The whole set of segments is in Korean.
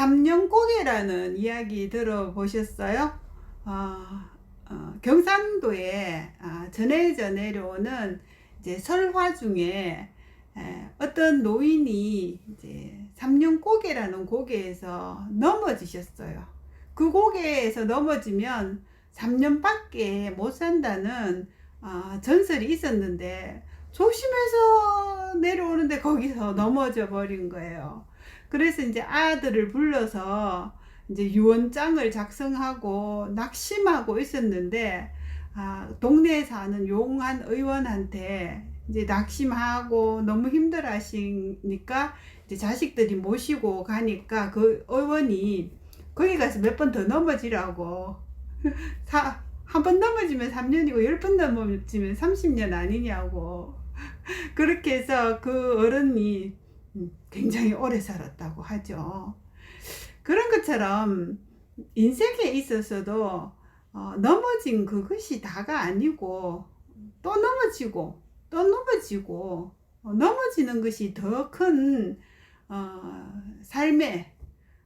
삼년고개라는 이야기 들어보셨어요? 어, 어, 경상도에 아, 전해져 내려오는 이제 설화 중에 에, 어떤 노인이 이제 삼년고개라는 고개에서 넘어지셨어요. 그 고개에서 넘어지면 3년밖에 못 산다는 아, 전설이 있었는데 조심해서 내려오는데 거기서 넘어져 버린 거예요. 그래서 이제 아들을 불러서 이제 유언장을 작성하고 낙심하고 있었는데 아, 동네에 사는 용한 의원한테 이제 낙심하고 너무 힘들어 하시니까 이제 자식들이 모시고 가니까 그 의원이 거기 가서 몇 번 더 넘어지라고. 한 번 넘어지면 3년이고 열번 넘어지면 30년 아니냐고. 그렇게 해서 그 어른이 굉장히 오래 살았다고 하죠. 그런 것처럼 인생에 있어서도 어, 넘어진 그것이 다가 아니고 또 넘어지고 또 넘어지고 어, 넘어지는 것이 더큰 어, 삶의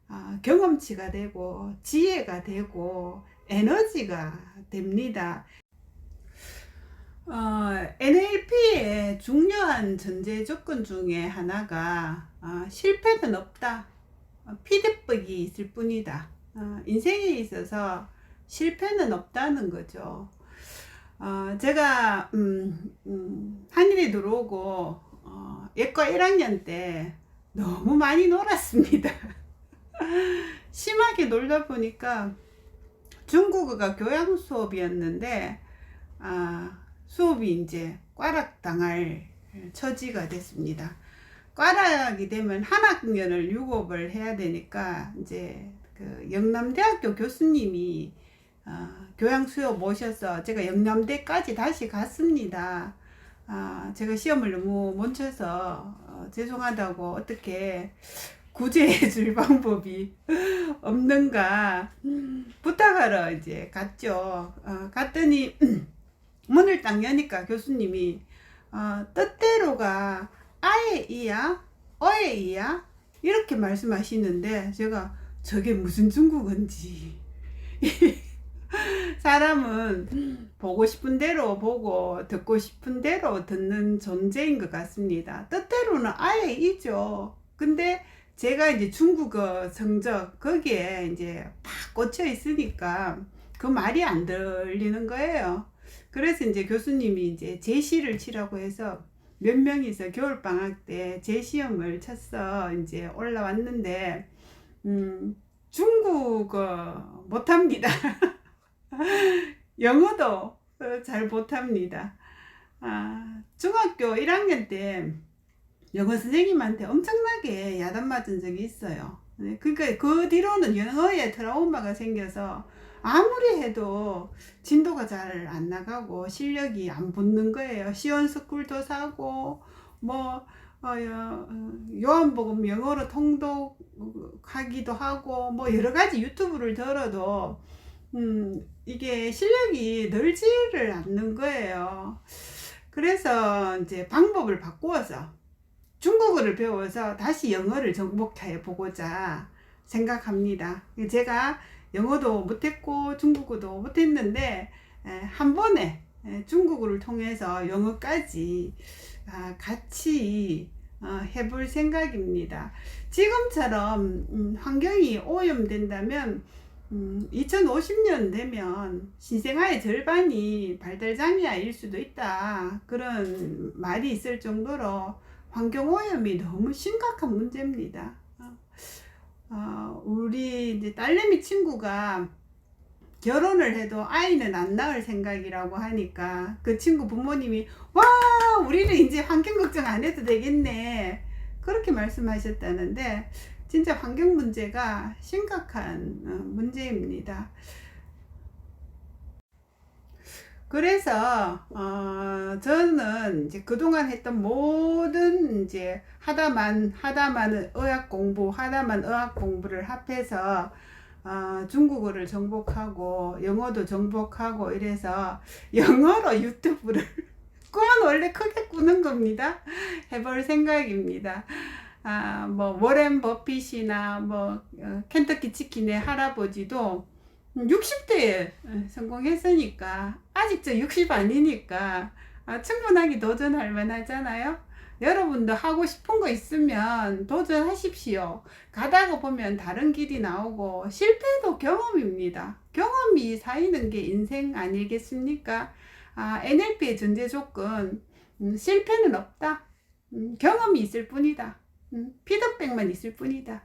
어, 경험치가 되고 지혜가 되고 에너지가 됩니다. 어, NLP의 중요한 전제 조건 중에 하나가 어, 실패는 없다. 어, 피드백이 있을 뿐이다. 어, 인생에 있어서 실패는 없다는 거죠. 어, 제가 음, 음, 한일에 들어오고 어, 예과 1학년 때 너무 많이 놀았습니다. 심하게 놀다 보니까 중국어가 교양 수업이었는데 아, 수업이 이제 꽈락 당할 처지가 됐습니다. 꽈락이 되면 한 학년을 유급을 해야 되니까 이제 그 영남대학교 교수님이 어, 교양 수업 모셔서 제가 영남대까지 다시 갔습니다. 아, 제가 시험을 너무 못 쳐서 어, 죄송하다고 어떻게 구제해 줄 방법이 없는가 부탁하러 이제 갔죠. 어, 갔더니 문을 딱 여니까 교수님이 어, 뜻대로가 아의 이야 어의 이야 이렇게 말씀하시는데 제가 저게 무슨 중국어인지 사람은 보고 싶은 대로 보고 듣고 싶은 대로 듣는 존재인 것 같습니다. 뜻대로는 아예 이죠. 근데 제가 이제 중국어 성적 거기에 이제 팍 꽂혀 있으니까 그 말이 안 들리는 거예요. 그래서 이제 교수님이 이제 제시를 치라고 해서 몇 명이서 겨울 방학 때 제시험을 쳤어 이제 올라왔는데 음 중국어 못합니다. 영어도 잘 못합니다. 아, 중학교 1학년 때 영어 선생님한테 엄청나게 야단 맞은 적이 있어요. 네, 그러니까 그 뒤로는 영어에 트라우마가 생겨서 아무리 해도 진도가 잘 안 나가고 실력이 안 붙는 거예요. 시원스쿨도 사고 뭐 어, 요한복음 영어로 통독하기도 하고 뭐 여러 가지 유튜브를 들어도 음, 이게 실력이 늘지를 않는 거예요. 그래서 이제 방법을 바꾸어서 중국어를 배워서 다시 영어를 정복해 보고자 생각합니다. 제가 영어도 못했고 중국어도 못했는데 한 번에 중국어를 통해서 영어까지 아, 같이 어, 해볼 생각입니다. 지금처럼 음, 환경이 오염된다면 2050년 음, 되면 신생아의 절반이 발달장애아일 수도 있다. 그런 말이 있을 정도로 환경오염이 너무 심각한 문제입니다. 어, 우리 이제 딸내미 친구가 결혼을 해도 아이는 안 낳을 생각이라고 하니까 그 친구 부모님이 와 우리는 이제 환경 걱정 안 해도 되겠네 그렇게 말씀하셨다는데 진짜 환경 문제가 심각한 어, 문제입니다. 그래서 어, 저는 이제 그동안 했던 모든 이제 하다만 하다만 의학 공부 하다만 의학 공부를 합해서 어, 중국어를 정복하고 영어도 정복하고 이래서 영어로 유튜브를 꿈은 원래 크게 꾸는 겁니다. 해볼 생각입니다. 아, 뭐 워렌 버핏이나 뭐 어, 켄터키 치킨의 할아버지도 60대에 성공했으니까 아직 저 60 아니니까 아, 충분하게 도전할 만하잖아요. 여러분도 하고 싶은 거 있으면 도전하십시오. 가다가 보면 다른 길이 나오고 실패도 경험입니다. 경험이 쌓이는 게 인생 아니겠습니까? 아, NLP의 전제 조건 음, 실패는 없다. 음, 경험이 있을 뿐이다. 음, 피드백만 있을 뿐이다.